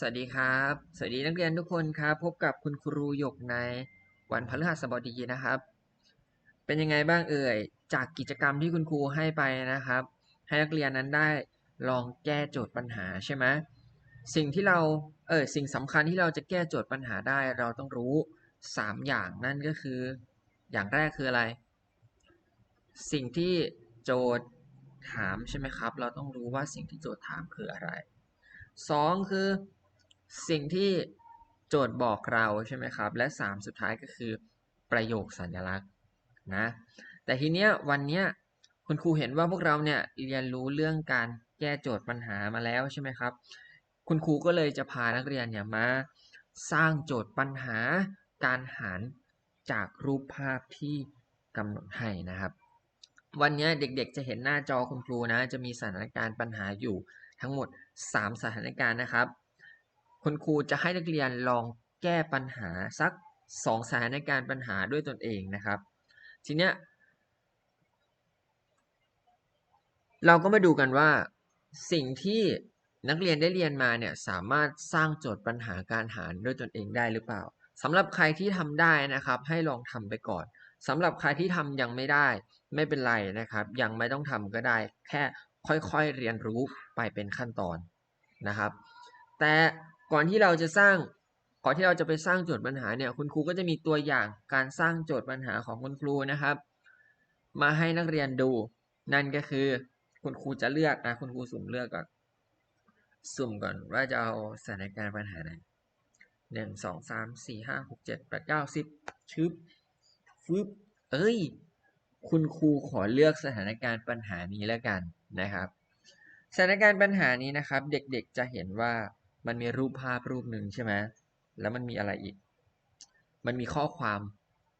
สวัสดีครับ สวัสดีนักเรียนทุกคนครับ พบกับคุณครูหยกในวันพฤหัสบดีนะครับ เป็นยังไงบ้างเอ่ย จากกิจกรรมที่คุณครูให้ไปนะครับ ให้นักเรียนนั้นได้ลองแก้โจทย์ปัญหาใช่ไหมสิ่งที่เราเออสิ่งสำคัญที่เราจะแก้โจทย์ปัญหาได้เราต้องรู้ 3 อย่างนั่นก็คือ อย่างแรกคืออะไร สิ่งที่โจทย์ถามใช่ไหมครับ เราต้องรู้ว่าสิ่งที่โจทย์ถามคืออะไรสองคือ สิ่งที่โจทย์บอกเราใช่ไหมครับ และสามสุดท้ายก็คือประโยคสัญลักษณ์นะแต่ทีเนี้ยวันเนี้ยคุณครูเห็นว่าพวกเราเนี่ยเรียนรู้เรื่องการแก้โจทย์ปัญหามาแล้วใช่ไหมครับ คุณครูก็เลยจะพานักเรียนเนี่ยมาสร้างโจทย์ปัญหาการหารจากรูปภาพที่กำหนดให้นะครับ วันนี้เด็กๆจะเห็นหน้าจอคุณครูนะ จะมีสถานการณ์ปัญหาอยู่ทั้งหมด 3 สถานการณ์นะครับ คุณครูจะให้นักเรียนลองแก้ปัญหาสัก2สถานการณ์ปัญหาด้วยตนเองนะครับ ทีเนี้ยเราก็มาดูกันว่าสิ่งที่นักเรียนได้เรียนมาเนี่ยสามารถสร้างโจทย์ปัญหาการหารด้วยตนเองได้หรือเปล่าสำหรับใครที่ทำได้นะครับ ให้ลองทำไปก่อนสำหรับใครที่ทำยังไม่ได้ ไม่เป็นไรนะครับ ยังไม่ต้องทำก็ได้ แค่ค่อยๆเรียนรู้ไปเป็นขั้นตอนนะครับ แต่ ก่อนที่เราจะสร้างก่อนที่เราจะไปสร้างโจทย์ปัญหาเนี่ยคุณครูก็จะมีตัวอย่างการสร้างโจทย์ปัญหาของคุณครูนะครับ มาให้นักเรียนดู นั่นก็คือคุณครูจะเลือกนะคุณครูสุ่มเลือกก่อนสุ่มก่อนว่าจะเอาสถานการณ์ปัญหาไหนหนึ่งสองสามสี่ห้าหกเจ็ดแปดเก้าสิบชึบฟึบเอ้ย คุณครูขอเลือกสถานการณ์ปัญหานี้แล้วกันนะครับ สถานการณ์ปัญหานี้นะครับ เด็กๆจะเห็นว่า มันมีรูปภาพรูปหนึ่งใช่ไหมแล้วมันมีอะไรอีก มันมีข้อความ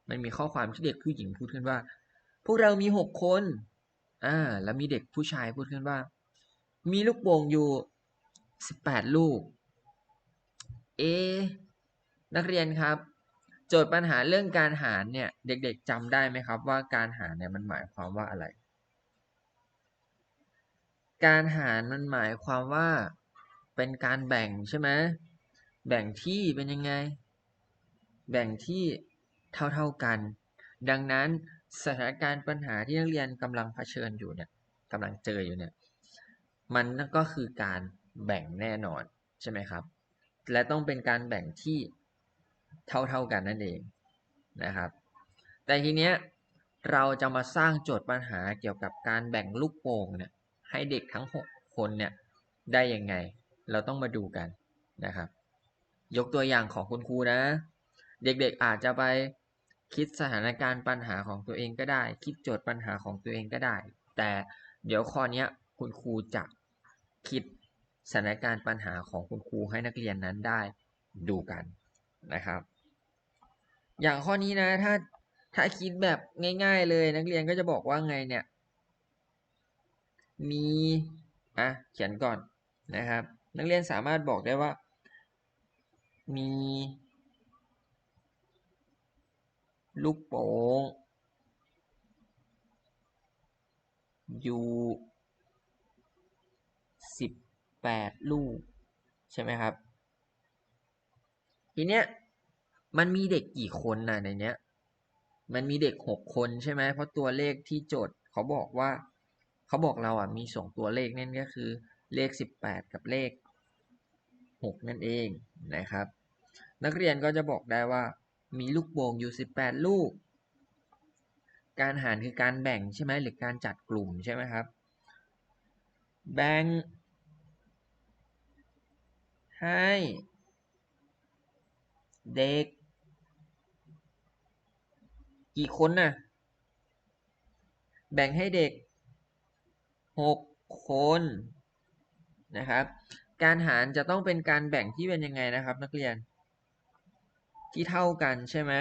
มันมีข้อความที่เด็กผู้หญิงพูดขึ้นว่า พวกเรามีหกคน อ่า แล้วมีเด็กผู้ชายพูดขึ้นว่า มีลูกโป่งอยู่สิบแปดลูก เอ นักเรียนครับ โจทย์ปัญหาเรื่องการหารเนี่ย เด็กๆจำได้ไหมครับว่าการหารเนี่ยมันหมายความว่าอะไร การหารมันหมายความว่า เป็นการแบ่งใช่ไหมแบ่งที่เป็นยังไง แบ่งที่เท่าๆกัน ดังนั้นสถานการณ์ปัญหาที่นักเรียนกำลังเผชิญอยู่เนี่ยกำลังเจออยู่เนี่ยมันก็คือการแบ่งแน่นอนใช่ไหมครับ และต้องเป็นการแบ่งที่เท่าๆกันนั่นเองนะครับ แต่ทีเนี้ยเราจะมาสร้างโจทย์ปัญหาเกี่ยวกับการแบ่งลูกโป่งเนี่ยให้เด็กทั้ง 6 คนเนี่ยได้ยังไง เราต้องมาดูกันนะครับ ยกตัวอย่างของคุณครูนะ เด็กๆอาจจะไปคิดสถานการณ์ปัญหาของตัวเองก็ได้ คิดโจทย์ปัญหาของตัวเองก็ได้ แต่เดี๋ยวข้อนี้คุณครูจะคิดสถานการณ์ปัญหาของคุณครูให้นักเรียนนั้นได้ดูกันนะครับ อย่างข้อนี้นะถ้าถ้าคิดแบบง่าย ๆ เลยนักเรียนก็จะบอกว่าไงเนี่ย มีอะเขียนก่อนนะครับ นักเรียนสามารถบอกได้ว่า มี ลูกโป่งอยู่สิบแปดลูก ใช่ไหมครับ ทีเนี้ยมันมีเด็กกี่คนนะในเนี้ย มันมีเด็กหกคนใช่ไหมเพราะตัวเลขที่โจทย์เขาบอกว่า เขาบอกเราอะมีสองตัวเลขนั่นก็คือ เลขสิบแปดกับเลขหกนั่นเองนะครับ นักเรียนก็จะบอกได้ว่ามีลูกโป่งอยู่สิบแปดลูก การหารคือการแบ่งใช่ไหมหรือการจัดกลุ่มใช่ไหมครับ แบ่งให้เด็ก กี่คนน่ะ แบ่งให้เด็กหกคน นะครับ การหารจะต้องเป็นการแบ่งที่เป็นยังไงนะครับ นักเรียน ที่เท่ากันใช่ไหม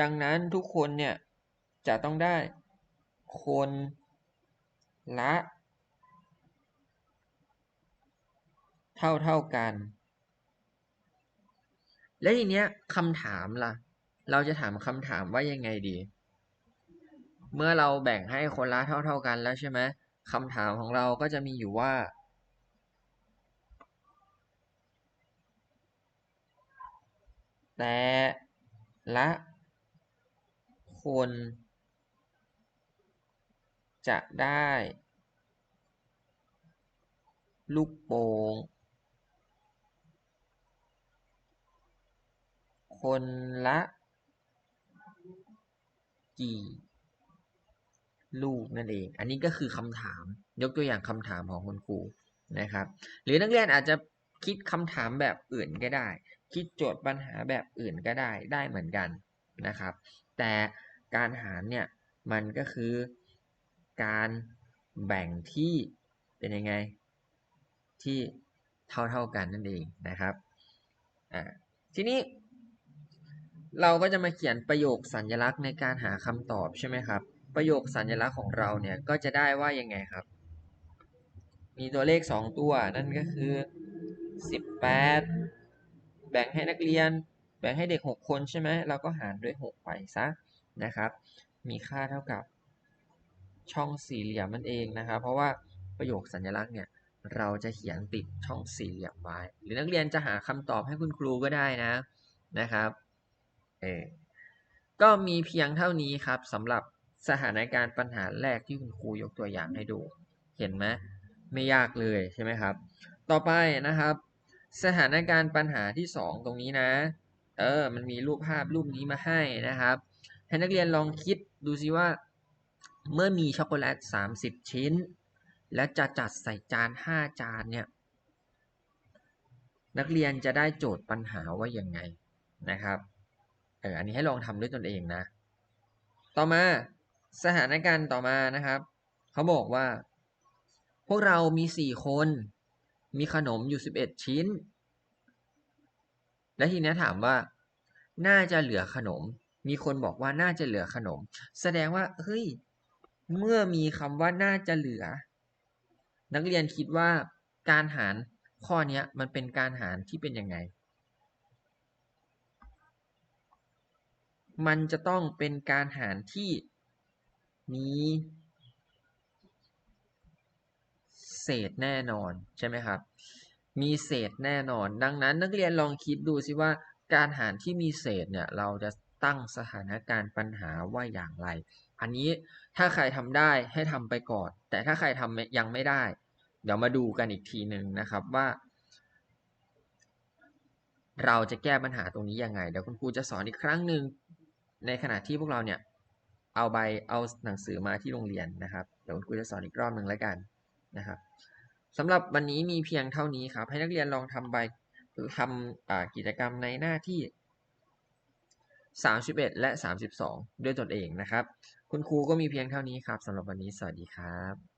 ดังนั้นทุกคนเนี่ยจะต้องได้คนละ เท่าเท่ากัน และทีเนี้ยคำถามล่ะ เราจะถามคำถามว่ายังไงดี เมื่อเราแบ่งให้คนละเท่าเท่ากันแล้วใช่ไหมคำถามของเราก็จะมีอยู่ว่า แต่ละคนจะได้ลูกโป่งคนละกี่ลูกนั่นเอง อันนี้ก็คือคำถามยกตัวอย่างคำถามของคุณครูนะครับ หรือนักเรียนอาจจะคิดคำถามแบบอื่นก็ได้ คิดโจทย์ปัญหาแบบอื่นก็ได้ได้เหมือนกันนะครับ แต่การหารเนี่ยมันก็คือการแบ่งที่เป็นยังไง ที่เท่าเท่าๆกันนั่นเองนะครับอ่าทีนี้เราก็จะมาเขียนประโยคสัญลักษณ์ในการหาคำตอบใช่ไหมครับ ประโยคสัญลักษณ์ของเราเนี่ยก็จะได้ว่ายังไงครับ มีตัวเลข 2 ตัวนั่นก็คือ 18 แบ่งให้นักเรียน แบ่งให้เด็ก 6 คนใช่ไหมเราก็หารด้วย 6 ไปซะนะครับ มีค่าเท่ากับช่องสี่เหลี่ยมมันเองนะครับ เพราะว่าประโยคสัญลักษณ์เนี่ยเราจะเขียนติดช่องสี่เหลี่ยมไว้ หรือนักเรียนจะหาคำตอบให้คุณครูก็ได้นะนะครับเออก็มีเพียงเท่านี้ครับสำหรับสถานการณ์ปัญหาแรกที่คุณครูยกตัวอย่างให้ดู เห็นไหมไม่ยากเลยใช่ไหมครับ ต่อไปนะครับ สถานการณ์ปัญหาที่ 2 ตรงนี้นะ เออ มันมีรูปภาพรูปนี้มาให้นะครับ ให้นักเรียนลองคิดดูซิว่า เมื่อมีช็อกโกแลต 30 ชิ้น และจะจัดใส่จาน 5 จานเนี่ย นักเรียนจะได้โจทย์ปัญหาว่ายังไงนะครับ เออ อันนี้ให้ลองทำด้วยตนเองนะ ต่อมาสถานการณ์ต่อมานะครับ เขาบอกว่า พวกเรามี 4 คน มีขนมอยู่11ชิ้น และทีนี้ถามว่า น่าจะเหลือขนม มีคนบอกว่าน่าจะเหลือขนม แสดงว่าเฮ้ยเมื่อมีคำว่าน่าจะเหลือ นักเรียนคิดว่าการหารข้อนี้มันเป็นการหารที่เป็นยังไง มันจะต้องเป็นการหารที่มี เศษแน่นอนใช่ไหมครับ มีเศษแน่นอน ดังนั้นนักเรียนลองคิดดูสิว่าการหารที่มีเศษเนี่ยเราจะตั้งสถานการณ์ปัญหาว่าอย่างไร อันนี้ถ้าใครทำได้ให้ทำไปก่อน แต่ถ้าใครทำยังไม่ได้ เดี๋ยวมาดูกันอีกทีหนึ่งนะครับว่า เราจะแก้ปัญหาตรงนี้ยังไง เดี๋ยวคุณครูจะสอนอีกครั้งหนึ่งในขณะที่พวกเราเนี่ยเอาใบเอาหนังสือมาที่โรงเรียนนะครับ เดี๋ยวคุณครูจะสอนอีกรอบหนึ่งแล้วกัน นะครับสำหรับวันนี้มีเพียงเท่านี้ครับ ให้นักเรียนลองทำใบทำกิจกรรมในหน้าที่ 31 และ 32 ด้วยตนเองนะครับ คุณครูก็มีเพียงเท่านี้ครับสำหรับวันนี้สวัสดีครับ